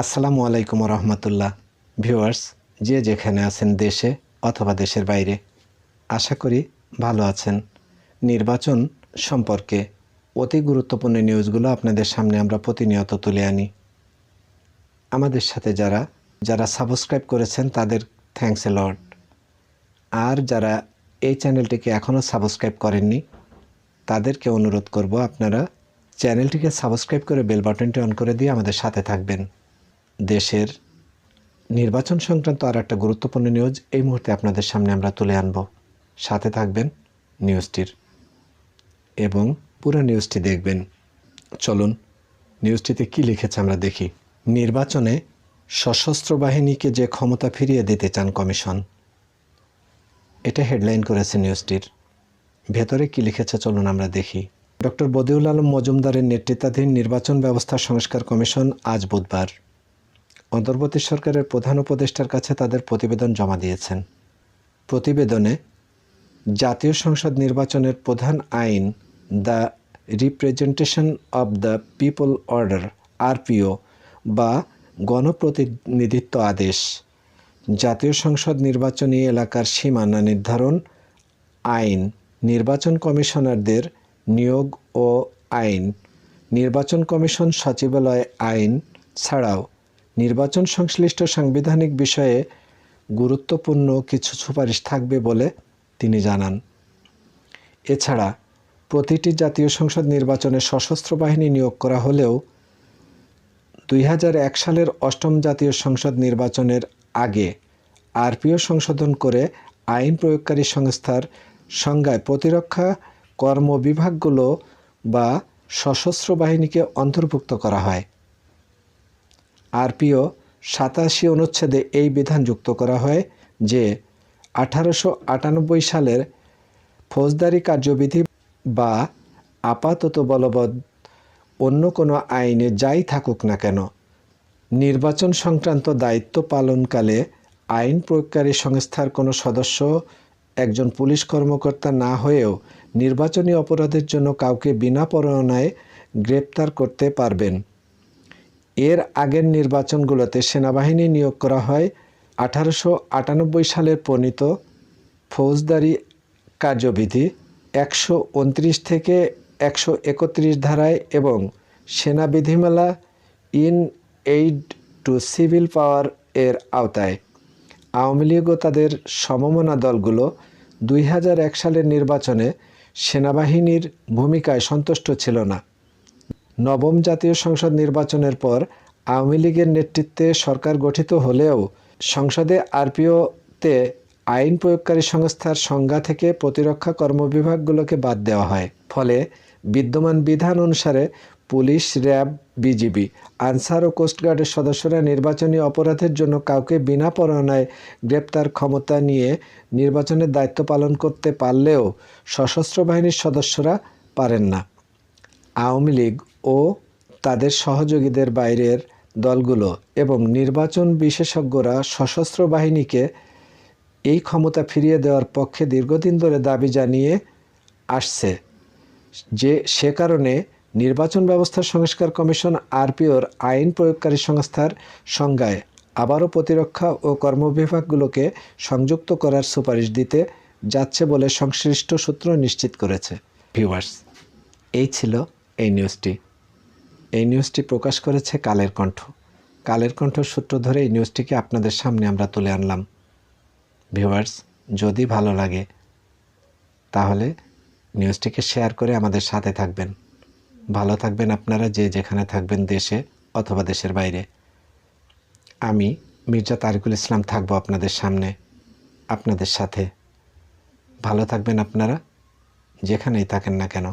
আসসালামু আলাইকুম রহমতুল্লাহ ভিউয়ার্স, যে যেখানে আছেন দেশে অথবা দেশের বাইরে, আশা করি ভালো আছেন। নির্বাচন সম্পর্কে অতি গুরুত্বপূর্ণ নিউজগুলো আপনাদের সামনে আমরা প্রতিনিয়ত তুলে আনি। আমাদের সাথে যারা যারা সাবস্ক্রাইব করেছেন তাদের থ্যাঙ্কস এ লর্ড আর যারা এই চ্যানেলটিকে এখনও সাবস্ক্রাইব করেননি, তাদেরকে অনুরোধ করব আপনারা চ্যানেলটিকে সাবস্ক্রাইব করে বেল বাটনটি অন করে দিয়ে আমাদের সাথে থাকবেন। দেশের নির্বাচন সংক্রান্ত আর একটা গুরুত্বপূর্ণ নিউজ এই মুহূর্তে আপনাদের সামনে আমরা তুলে আনব। সাথে থাকবেন নিউজটির এবং পুরো নিউজটি দেখবেন। চলুন নিউজটিতে কি লিখেছে আমরা দেখি। নির্বাচনে সশস্ত্র বাহিনীকে যে ক্ষমতা ফিরিয়ে দিতে চান কমিশন, এটা হেডলাইন করেছে নিউজটির ভেতরে কি লিখেছে চলুন আমরা দেখি। ডক্টর বদিউল আলম মজুমদারের নেতৃত্বাধীন নির্বাচন ব্যবস্থা সংস্কার কমিশন আজ বুধবার। অন্তর্বর্তী সরকারের প্রধান উপদেষ্টার কাছে তাদের প্রতিবেদন জমা দিয়েছেন। প্রতিবেদনে জাতীয় সংসদ নির্বাচনের প্রধান আইন the representation of the people order RPO বা গণপ্রতিনিধিত্ব আদেশ। জাতীয় সংসদ নির্বাচনী এলাকার সীমানা নির্ধারণ, আইন, নির্বাচন কমিশনারদের নিয়োগ ও আইন, নির্বাচন কমিশন সচিবালয় আইন ছাড়াও নির্বাচন সংশ্লিষ্ট সাংবিধানিক বিষয়ে গুরুত্বপূর্ণ কিছু সুপারিশ থাকবে বলে তিনি জানান। এছাড়া প্রতিটি জাতীয় সংসদ নির্বাচনে সশস্ত্র বাহিনী নিয়োগ করা হলেও দুই হাজার এক সালের অষ্টম জাতীয় সংসদ নির্বাচনের আগে আরপিও সংশোধন করে আইন প্রয়োগকারী সংস্থার সংজ্ঞায় প্রতিরক্ষা কর্মবিভাগগুলো বা সশস্ত্র বাহিনীকে অন্তর্ভুক্ত করা হয়। আরপিও সাতাশি অনুচ্ছেদে এই বিধান যুক্ত করা হয় যে আঠারোশো আটানব্বই সালের ফৌজদারি কার্যবিধি বা আপাতত বলবৎ অন্য কোনো আইনে যাই থাকুক না কেন, নির্বাচন সংক্রান্ত দায়িত্ব পালনকালে আইন প্রয়োগকারী সংস্থার কোনো সদস্য, একজন পুলিশ কর্মকর্তা না হয়েও নির্বাচনী অপরাধের জন্য কাউকে বিনা পরোয়ানায় গ্রেপ্তার করতে পারবেন। এর আগের নির্বাচনগুলোতে সেনাবাহিনী নিয়োগ করা হয় আঠারোশো আটানব্বই সালের প্রণীত ফৌজদারি কার্যবিধি একশো উনত্রিশ থেকে একশো একত্রিশ ধারায় এবং সেনা বিধিমালা in aid to civil power এর আওতায়। আওয়ামী লীগ ও তাদের সমমনা দলগুলো দুই হাজার এক সালের নির্বাচনে সেনাবাহিনীর ভূমিকায় সন্তুষ্ট ছিল না। নবম জাতীয় সংসদ নির্বাচনের পর আওয়ামী লীগের নেতৃত্বে সরকার গঠিত হলেও সংসদে আরপিওতে আইন প্রয়োগকারী সংস্থার সংজ্ঞা থেকে প্রতিরক্ষা কর্মবিভাগগুলোকে বাদ দেওয়া হয়। ফলে বিদ্যমান বিধান অনুসারে পুলিশ, র্যাব, বিজিবি, আনসার ও কোস্টগার্ডের সদস্যরা নির্বাচনী অপরাধের জন্য কাউকে বিনা পরোয়ানায় গ্রেপ্তার ক্ষমতা নিয়ে নির্বাচনের দায়িত্ব পালন করতে পারলেও সশস্ত্র বাহিনীর সদস্যরা পারেন না। আওয়ামী লীগ ও তাদের সহযোগীদের বাইরের দলগুলো এবং নির্বাচন বিশেষজ্ঞরা সশস্ত্র বাহিনীকে এই ক্ষমতা ফিরিয়ে দেওয়ার পক্ষে দীর্ঘদিন ধরে দাবি জানিয়ে আসছে যে সে কারণে নির্বাচন ব্যবস্থা সংস্কার কমিশন আরপিওর আইন প্রয়োগকারী সংস্থার সংজ্ঞায় আবারও প্রতিরক্ষা ও কর্মবিভাগগুলোকে সংযুক্ত করার সুপারিশ দিতে যাচ্ছে বলে সংশ্লিষ্ট সূত্র নিশ্চিত করেছে। ভিউয়ার্স, এই ছিল এই নিউজটি। এই নিউজটি প্রকাশ করেছে কালের কণ্ঠ। কালের কণ্ঠ সূত্র ধরে এই নিউজটিকে আপনাদের সামনে আমরা তুলে আনলাম। ভিউয়ার্স যদি ভালো লাগে, তাহলে নিউজটিকে শেয়ার করে আমাদের সাথে থাকবেন। ভালো থাকবেন আপনারা যে যেখানে থাকবেন দেশে অথবা দেশের বাইরে। আমি মির্জা তারিকুল ইসলাম থাকব আপনাদের সামনে, আপনাদের সাথে। ভালো থাকবেন আপনারা, যেখানেই থাকেন না কেন।